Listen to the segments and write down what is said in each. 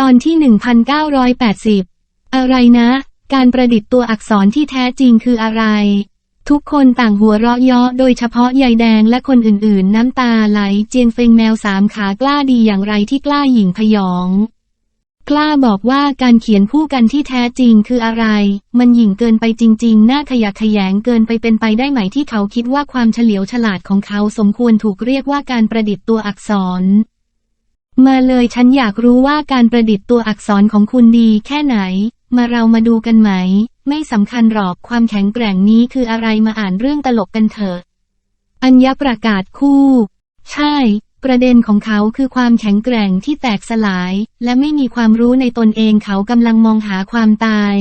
ตอนที่ 1980 อะไรนะ การประดิษฐ์ตัวอักษรที่แท้จริงคืออะไร ทุกคนต่างหัวเราะเยาะโดยเฉพาะยายแดงและคนอื่นๆ น้ำตาไหลเจียงเฟงแมวสามขากล้าดีอย่างไรที่กล้าหยิ่งพยอง กล้าบอกว่าการเขียนผู้กันที่แท้จริงคืออะไร มันหยิ่งเกินไปจริงๆ น่าขยะแขยงเกินไปเป็นไปได้ไหมที่เขาคิดว่าความเฉลียวฉลาดของเขาสมควรถูกเรียกว่าการประดิษฐ์ตัวอักษร มาเลยฉันอยากรู้ว่าการประดิษฐ์ตัวอักษรของคุณดีแค่ไหน มาเรามาดูกันไหม ไม่สำคัญหรอกความแข็งแกร่งนี้คืออะไรมาอ่านเรื่องตลกกันเถอะ อัญญประกาศคู่ ใช่ ประเด็นของเขาคือความแข็งแกร่งที่แตกสลาย และไม่มีความรู้ในตนเองเขากำลังมองหาความตาย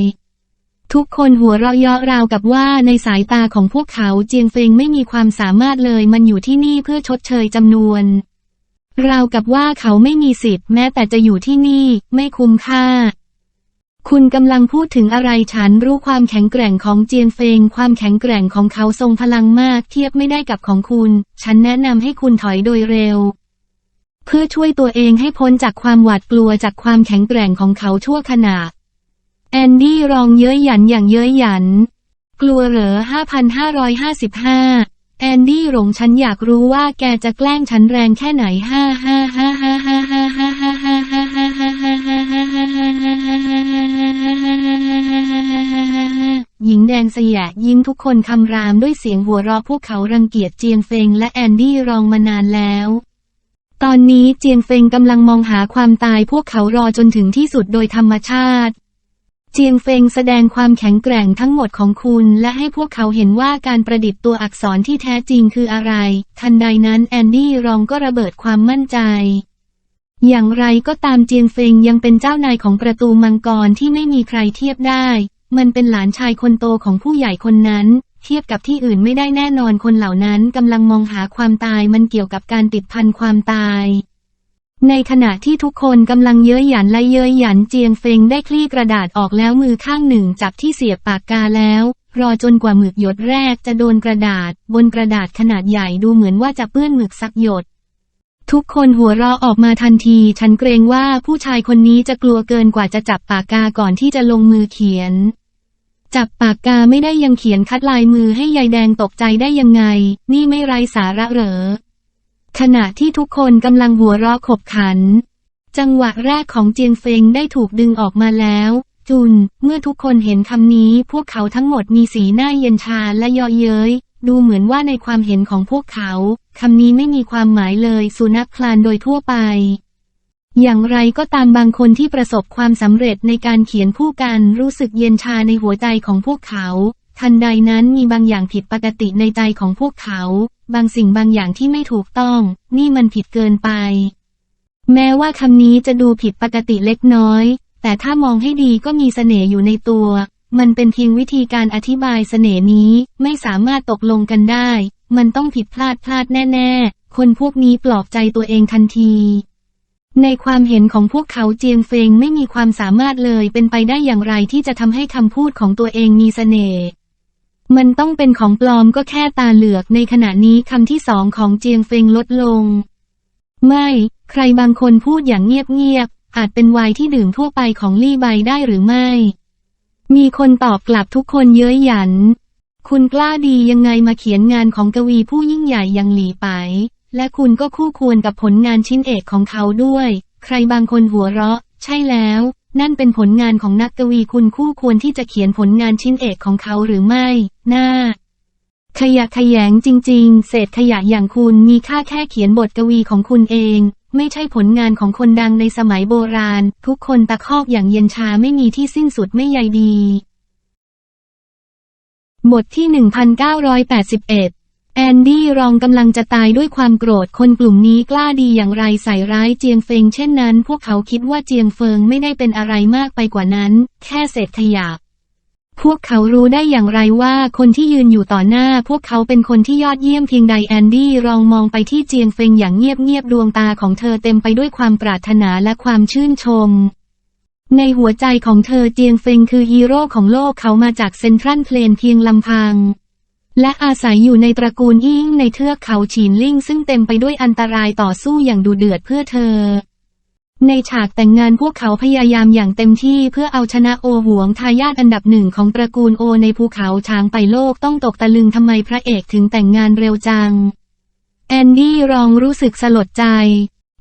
ทุกคนหัวเราะเยาะราวกับว่าในสายตาของพวกเขาเจียงเฟงไม่มีความสามารถเลยมันอยู่ที่นี่เพื่อชดเชยจำนวน ราวกับว่าเขาไม่มีสิทธิ์แม้แต่จะอยู่ที่นี่ ไม่คุ้มค่า คุณกำลังพูดถึงอะไรฉันรู้ความแข็งแกร่งของเจียนเฟง ความแข็งแกร่งของเขาทรงพลังมากเทียบไม่ได้กับของคุณ ฉันแนะนำให้คุณถอยโดยเร็ว เพื่อช่วยตัวเองให้พ้นจากความหวาดกลัวจากความแข็งแกร่งของเขาชั่วขณะแอนดี้รองเย้ยหยันอย่างเย้ยหยัน กลัวเหรอ 5,555 แอนดี้หลงฉันอยากรู้ว่าแกจะแกล้งฉันแรงแค่ไหนห้าห้าห้าห้าห้าห้าห้าห้าห้าห้าห้าห้าห้าห้าหญิงแดงสยะยิ้มทุกคนคำรามด้วยเสียงหัวเราะพวกเขารังเกียจเจียงเฟงและแอนดี้รองมานานแล้ว ตอนนี้เจียงเฟงกำลังมองหาความตายพวกเขารอจนถึงที่สุดโดยธรรมชาติ เจียงเฟงแสดงความแข็งแกร่งทั้งหมดของคุณ และให้พวกเขาเห็นว่าการประดิษฐ์ตัวอักษรที่แท้จริงคืออะไร ทันใดนั้นแอนดี้รองก็ระเบิดความมั่นใจ อย่างไรก็ตามเจียงเฟงยังเป็นเจ้านายของประตูมังกรที่ไม่มีใครเทียบได้ มันเป็นหลานชายคนโตของผู้ใหญ่คนนั้นเทียบกับที่อื่นไม่ได้แน่นอนคนเหล่านั้นกำลังมองหาความตายมันเกี่ยวกับการติดพันความตาย ในขณะที่ทุกคนกำลังเย้ยหยันและเย้ยหยันเจียงเฟงได้คลี่กระดาษออกแล้วมือข้างหนึ่งจับที่เสียบปากกาแล้ว รอจนกว่าหมึกหยดแรกจะโดนกระดาษ บนกระดาษขนาดใหญ่ดูเหมือนว่าจะเปื้อนหมึกสักหยด ทุกคนหัวเราะออกมาทันที ฉันเกรงว่าผู้ชายคนนี้จะกลัวเกินกว่าจะจับปากกาก่อนที่จะลงมือเขียน จับปากกาไม่ได้ยังเขียนคัดลายมือให้ยายแดงตกใจได้ยังไง นี่ไม่ไรสาระเหรอ ขณะที่ทุกคนกำลังหัวเราะขบขัน จังหวะแรกของเจียงเฟงได้ถูกดึงออกมาแล้ว จุน เมื่อทุกคนเห็นคำนี้ พวกเขาทั้งหมดมีสีหน้าเย็นชาและยาะเย้ย ดูเหมือนว่าในความเห็นของพวกเขาคำนี้ไม่มีความหมายเลยสุนัขคลานโดยทั่วไป อย่างไรก็ตามบางคนที่ประสบความสำเร็จในการเขียนผู้กันรู้สึกเย็นชาในหัวใจของพวกเขา ทันใดนั้นมีบางอย่างผิดปกติในใจของพวกเขา บางสิ่งบางอย่างที่ไม่ถูกต้อง นี่มันผิดเกินไป แม้ว่าคำนี้จะดูผิดปกติเล็กน้อย แต่ถ้ามองให้ดีก็มีเสน่ห์อยู่ในตัว มันเป็นเพียงวิธีการอธิบายเสน่ห์นี้ไม่สามารถตกลงกันได้ มันต้องผิดพลาดพลาดแน่ ๆ คนพวกนี้ปลอบใจตัวเองทันทีในความเห็นของพวกเขาเจียงเฟงไม่มีความสามารถเลยเป็นไปได้อย่างไรที่จะทำให้คำพูดของตัวเองมีเสน่ห์ มันต้องเป็นของปลอมก็แค่ตาเหลือกในขณะนี้คำที่สองของเจียงเฟงลดลง ไม่ ใครบางคนพูดอย่างเงียบๆ อาจเป็นไวน์ที่ดื่มทั่วไปของลี่ใบได้หรือไม่ มีคนตอบกลับทุกคนเย้ยหยัน คุณกล้าดียังไงมาเขียนงานของกวีผู้ยิ่งใหญ่อย่างหลีไป และคุณก็คู่ควรกับผลงานชิ้นเอกของเขาด้วย ใครบางคนหัวเราะ ใช่แล้ว นั่นเป็นผลงานของนักกวีคุณคู่ควรที่จะเขียนผลงานชิ้นเอกของเขาหรือไม่ น่า ขยะขยงจริง ๆ เศษขยะอย่างคุณมีค่าแค่เขียนบทกวีของคุณเอง ไม่ใช่ผลงานของคนดังในสมัยโบราณ ทุกคนตะคอกอย่างเย็นชาไม่มีที่สิ้นสุดไม่ใยดี บทที่ 1981 แอนดี้รองกำลังจะตายด้วยความโกรธคนกลุ่มนี้กล้าดีอย่างไรใส่ร้ายเจียงเฟิงเช่นนั้น พวกเขาคิดว่าเจียงเฟิงไม่ได้เป็นอะไรมากไปกว่านั้น แค่เศษขยะพวกเขารู้ได้อย่างไรว่าคนที่ยืนอยู่ต่อหน้า พวกเขาเป็นคนที่ยอดเยี่ยมเพียงใดแอนดี้รองมองไปที่เจียงเฟิงอย่างเงียบๆดวงตาของเธอเต็มไปด้วยความปรารถนาและความชื่นชม ในหัวใจของเธอเจียงเฟิงคือฮีโร่ของโลกเขามาจากเซนทรัลเพลนเพียงลำพัง และอาศัยอยู่ในตระกูลยิ่งในเทือกเขาฉีนลิ่งซึ่งเต็มไปด้วยอันตรายต่อสู้อย่างดูเดือดเพื่อเธอ ในฉากแต่งงานพวกเขาพยายามอย่างเต็มที่เพื่อเอาชนะโอหวงทายาทอันดับหนึ่งของตระกูลโอในภูเขาช้างไปโลกต้องตกตะลึงทำไมพระเอกถึงแต่งงานเร็วจัง แอนดี้รองรู้สึกสลดใจ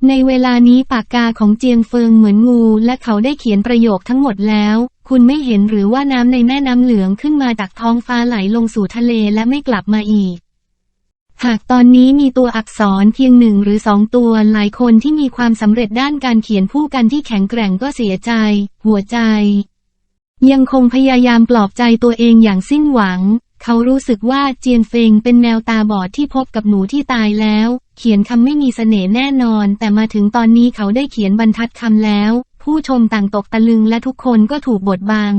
ในเวลานี้ปากกาของเจียงเฟิงเหมือนงู และเขาได้เขียนประโยคทั้งหมดแล้ว คุณไม่เห็นหรือว่าน้ำในแม่น้ำเหลืองขึ้นมาจากท้องฟ้าไหลลงสู่ทะเลและไม่กลับมาอีก หากตอนนี้มีตัวอักษรเพียงหนึ่งหรือสองตัวหลายคนที่มีความสำเร็จด้านการเขียนผู้กันที่แข็งแกร่งก็เสียใจ หัวใจ ยังคงพยายามปลอบใจตัวเองอย่างสิ้นหวัง เขารู้สึกว่าเจียนเฟงเป็นแมวตาบอดที่พบกับหนูที่ตายแล้ว เขียนคำไม่มีเสน่ห์แน่นอน แต่มาถึงตอนนี้เขาได้เขียนบรรทัดคำแล้ว ผู้ชมต่างตกตะลึงและทุกคนก็ถูกบดบัง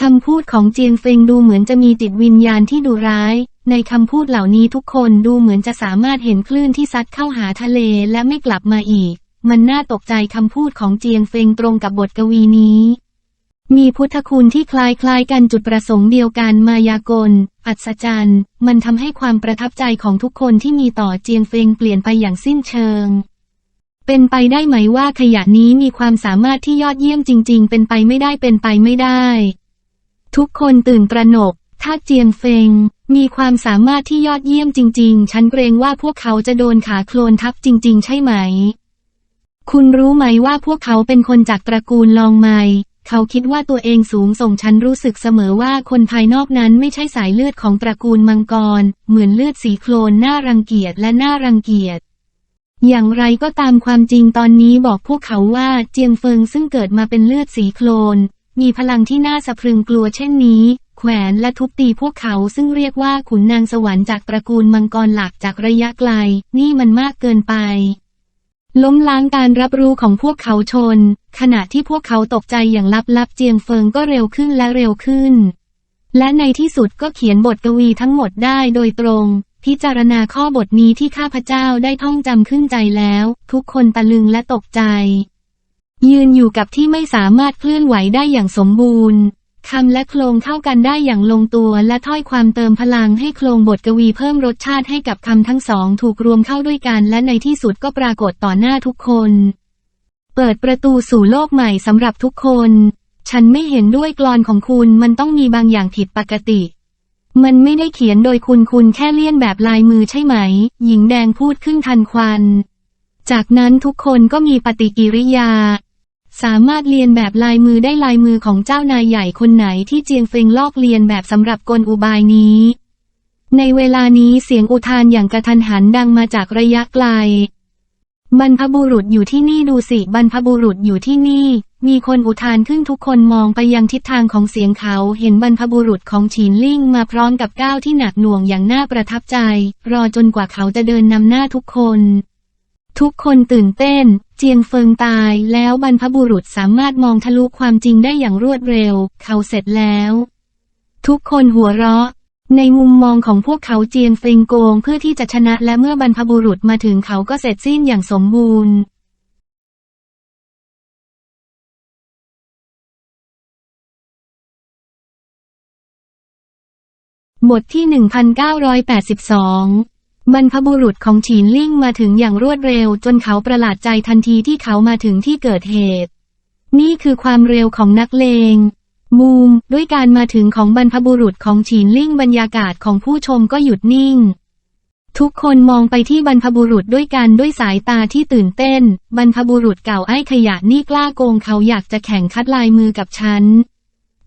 คำพูดของเจียงเฟงดูเหมือนจะมีจิตวิญญาณที่ดุร้าย ในคำพูดเหล่านี้ทุกคนดูเหมือนจะสามารถเห็นคลื่นที่ซัดเข้าหาทะเลและไม่กลับมาอีก มันน่าตกใจคำพูดของเจียงเฟงตรงกับบทกวีนี้ มีพุทธคุณที่คล้ายๆกันจุดประสงค์เดียวกันมายากล อัศจรรย์ มันทำให้ความประทับใจของทุกคนที่มีต่อเจียงเฟงเปลี่ยนไปอย่างสิ้นเชิง เป็นไปได้ไหมว่าขยะนี้มีความสามารถที่ยอดเยี่ยมจริง ๆ เป็นไปไม่ได้เป็นไปไม่ได้ ทุกคนตื่นตระหนก ถ้าเจียงเฟง มีความสามารถที่ยอดเยี่ยมจริง ๆ ฉันเกรงว่าพวกเขาจะโดนขาโคลนทับจริง ๆ ใช่ไหม คุณรู้ไหมว่าพวกเขาเป็นคนจากตระกูลลองไม เขาคิดว่าตัวเองสูงส่งฉันรู้สึกเสมอว่าคนภายนอกนั้นไม่ใช่สายเลือดของตระกูลมังกร เหมือนเลือดสีโคลนน่ารังเกียจและน่ารังเกียจอย่างไรก็ตามความจริงตอนนี้บอกพวกเขาว่าเจียงเฟิงซึ่งเกิดมาเป็นเลือดสีโคลน มีพลังที่น่าสะพรึงกลัวเช่นนี้ แขวนและทุบตีพวกเขาซึ่งเรียกว่าขุนนางสวรรค์จากตระกูลมังกรหลักจากระยะไกล นี่มันมากเกินไป ล้มล้างการรับรู้ของพวกเขาชน ขณะที่พวกเขาตกใจอย่างลับๆเจียงเฟิงก็เร็วขึ้นและเร็วขึ้น และในที่สุดก็เขียนบทกวีทั้งหมดได้โดยตรง พิจารณาข้อบทนี้ที่ข้าพเจ้าได้ท่องจำขึ้นใจแล้ว ทุกคนตะลึงและตกใจ ยืนอยู่กับที่ไม่สามารถเคลื่อนไหวได้อย่างสมบูรณ์ คำและโครงเข้ากันได้อย่างลงตัวและถ้อยความเติมพลังให้โครงบทกวีเพิ่มรสชาติให้กับคำทั้งสองถูกรวมเข้าด้วยกันและในที่สุดก็ปรากฏต่อหน้าทุกคน เปิดประตูสู่โลกใหม่สำหรับทุกคน ฉันไม่เห็นด้วยกลอนของคุณมันต้องมีบางอย่างผิดปกติ มันไม่ได้เขียนโดยคุณคุณแค่เลี่ยนแบบลายมือใช่ไหม หญิงแดงพูดขึ้นทันควัน จากนั้นทุกคนก็มีปฏิกิริยา สามารถเรียนแบบลายมือได้ลายมือของเจ้านายใหญ่คนไหนที่เจียงเฟิงลอกเรียนแบบสำหรับกลอุบายนี้ ในเวลานี้เสียงอุทานอย่างกระทันหันดังมาจากระยะไกล บรรพบุรุษอยู่ที่นี่ดูสิบรรพบุรุษอยู่ที่นี่ มีคนอุทานขึ้นทุกคนมองไปยังทิศทางของเสียงเขาเห็นบรรพบุรุษของฉีนลิ่งมาพร้อมกับก้าวที่หนักหน่วงอย่างน่าประทับใจ รอจนกว่าเขาจะเดินนำหน้าทุกคน ทุกคนตื่นเต้น เจียงเฟิงตายแล้วบรรพบุรุษสามารถมองทะลุความจริงได้อย่างรวดเร็ว เขาเสร็จแล้ว ทุกคนหัวเราะ ในมุมมองของพวกเขาเจียงเฟิงโกงเพื่อที่จะชนะและเมื่อบรรพบุรุษมาถึงเขาก็เสร็จสิ้นอย่างสมบูรณ์บทที่ 1982 บรรพบุรุษของฉีนลิ่งมาถึงอย่างรวดเร็ว จนเขาประหลาดใจทันทีที่เขามาถึงที่เกิดเหตุ นี่คือความเร็วของนักเลงมูมด้วยการมาถึงของบรรพบุรุษของฉีนลิ่งบรรยากาศของผู้ชมก็หยุดนิ่ง ทุกคนมองไปที่บรรพบุรุษด้วยกันด้วยสายตาที่ตื่นเต้น บรรพบุรุษเก่าไอ้ขยะนี่กล้าโกงเขาอยากจะแข่งคัดลายมือกับฉัน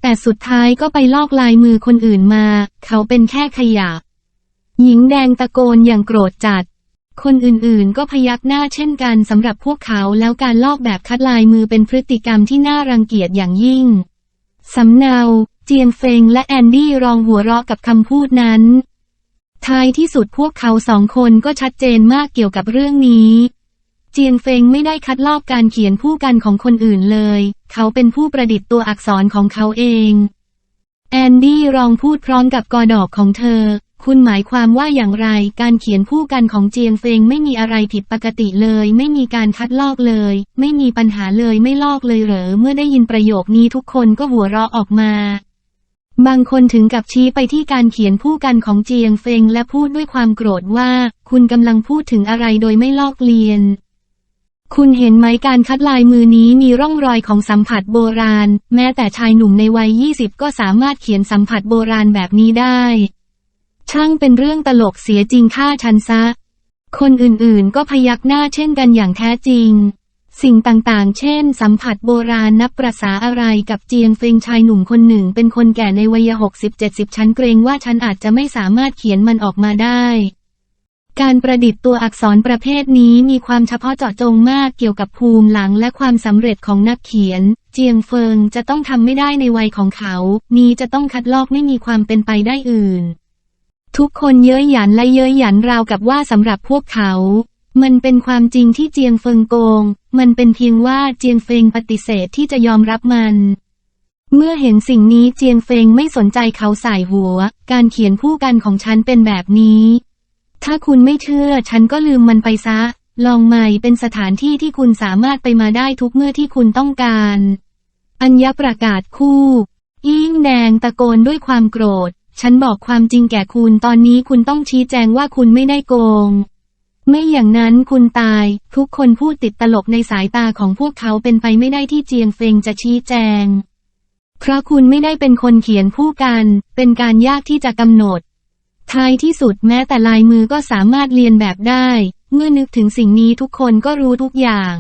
แต่สุดท้ายก็ไปลอกลายมือคนอื่นมา เขาเป็นแค่ขยะ หญิงแดงตะโกนอย่างโกรธจัด คนอื่นๆ ก็พยักหน้าเช่นกันสำหรับพวกเขาแล้วการลอกแบบคัดลายมือเป็นพฤติกรรมที่น่ารังเกียจอย่างยิ่ง สำเนาเจียงเฟงและแอนดี้รองหัวเราะกับคำพูดนั้น ท้ายที่สุดพวกเขาสองคนก็ชัดเจนมากเกี่ยวกับเรื่องนี้เจียงเฟงไม่ได้คัดลอกการเขียนผู้กันของคนอื่นเลย เขาเป็นผู้ประดิษฐ์ตัวอักษรของเขาเอง แอนดี้รองพูดพร้อมกับกอดอกของเธอ คุณหมายความว่าอย่างไร การเขียนผู้กันของเจียงเฟงไม่มีอะไรผิดปกติเลย ไม่มีการคัดลอกเลย ไม่มีปัญหาเลยไม่ลอกเลยเหรอ เมื่อได้ยินประโยคนี้ทุกคนก็หัวเราะออกมา บางคนถึงกับชี้ไปที่การเขียนผู้กันของเจียงเฟงและพูดด้วยความโกรธว่า คุณกำลังพูดถึงอะไรโดยไม่ลอกเลียนคุณเห็นไหมการคัดลายมือนี้มีร่องรอยของสัมผัสโบราณ แม้แต่ชายหนุ่มในวัย 20 ก็สามารถเขียนสัมผัสโบราณแบบนี้ได้ ช่างเป็นเรื่องตลกเสียจริงค่าชันซะ คนอื่นๆ ก็พยักหน้าเช่นกันอย่างแท้จริง สิ่งต่างๆ เช่น สัมผัสโบราณนับประษาอะไรกับเจียงเฟิงชายหนุ่มคนหนึ่ง เป็นคนแก่ในวัยหกสิบเจ็ดสิบฉันเกรงว่าฉันอาจจะไม่สามารถเขียนมันออกมาได้การประดิษฐ์ตัวอักษรประเภทนี้มีความเฉพาะเจาะจงมากเกี่ยวกับภูมิหลังและความสำเร็จของนักเขียน เจียงเฟิงจะต้องทำไม่ได้ในวัยของเขา นี้จะต้องคัดลอกไม่มีความเป็นไปได้อื่น ทุกคนเย้ยหยันและเย้ยหยันราวกับว่าสำหรับพวกเขา มันเป็นความจริงที่เจียงเฟิงโกง มันเป็นเพียงว่าเจียงเฟิงปฏิเสธที่จะยอมรับมัน เมื่อเห็นสิ่งนี้เจียงเฟิงไม่สนใจเขาใส่หัว การเขียนผู้กันของฉันเป็นแบบนี้ ถ้าคุณไม่เชื่อฉันก็ลืมมันไปซะ ลองใหม่เป็นสถานที่ที่คุณสามารถไปมาได้ทุกเมื่อที่คุณต้องการ อัญญประกาศคู่ยิ่งแดงตะโกนด้วยความโกรธ ฉันบอกความจริงแก่คุณตอนนี้คุณต้องชี้แจงว่าคุณไม่ได้โกง ไม่อย่างนั้นคุณตาย ทุกคนพูดติดตลกในสายตาของพวกเขาเป็นไปไม่ได้ที่เจียงเฟงจะชี้แจง เพราะคุณไม่ได้เป็นคนเขียนผู้กัน เป็นการยากที่จะกำหนด ท้ายที่สุดแม้แต่ลายมือก็สามารถเรียนแบบได้ เมื่อนึกถึงสิ่งนี้ทุกคนก็รู้ทุกอย่าง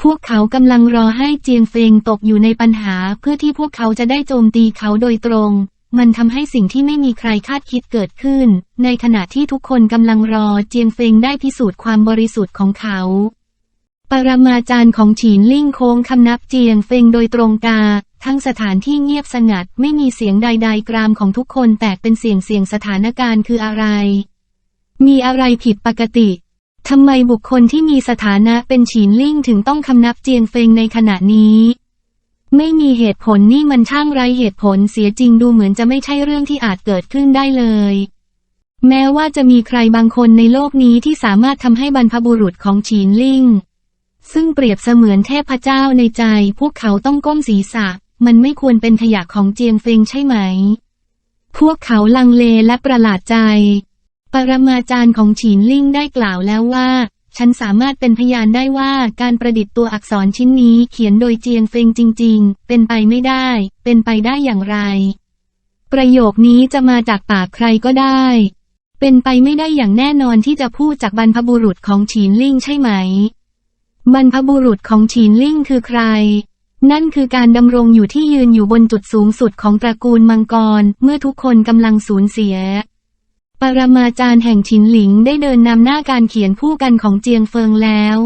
พวกเขากำลังรอให้เจียงเฟงตกอยู่ในปัญหาเพื่อที่พวกเขาจะได้โจมตีเขาโดยตรง มันทำให้สิ่งที่ไม่มีใครคาดคิดเกิดขึ้น ในขณะที่ทุกคนกำลังรอเจียงเฟิงได้พิสูจน์ความบริสุทธิ์ของเขา ปรมาจารย์ของฉีนลิ่งโค้งคำนับเจียงเฟิงโดยตรงกา ทั้งสถานที่เงียบสงัดไม่มีเสียงใด ๆ กรามของทุกคนแตกเป็นเสียงเสียงสถานการณ์คืออะไร มีอะไรผิดปกติทำไมบุคคลที่มีสถานะเป็นฉีนลิ่งถึงต้องคำนับเจียงเฟงในขณะนี้ ไม่มีเหตุผลนี่มันช่างไรเหตุผลเสียจริงดูเหมือนจะไม่ใช่เรื่องที่อาจเกิดขึ้นได้เลย แม้ว่าจะมีใครบางคนในโลกนี้ที่สามารถทำให้บรรพบุรุษของฉีนลิงซึ่งเปรียบเสมือนเทพเจ้าในใจ พวกเขาต้องก้มศีรษะ มันไม่ควรเป็นขยะของเจียงเฟงใช่ไหม พวกเขาลังเลและประหลาดใจ ปรมาจารย์ของฉีนลิงได้กล่าวแล้วว่า ฉันสามารถเป็นพยานได้ว่าการประดิษฐ์ตัวอักษรชิ้นนี้เขียนโดยเจียงเฟงจริง ๆ เป็นไปไม่ได้ เป็นไปได้อย่างไร ประโยคนี้จะมาจากปากใครก็ได้ เป็นไปไม่ได้อย่างแน่นอนที่จะพูดจากบรรพบุรุษของฉีนลิ่งใช่ไหม บรรพบุรุษของฉีนลิ่งคือใคร นั่นคือการดำรงอยู่ที่ยืนอยู่บนจุดสูงสุดของตระกูลมังกร เมื่อทุกคนกำลังสูญเสีย ปรมาจารย์แห่งฉินหลิงได้เดินนำหน้าการเขียนผู้กันของเจียงเฟิงแล้ว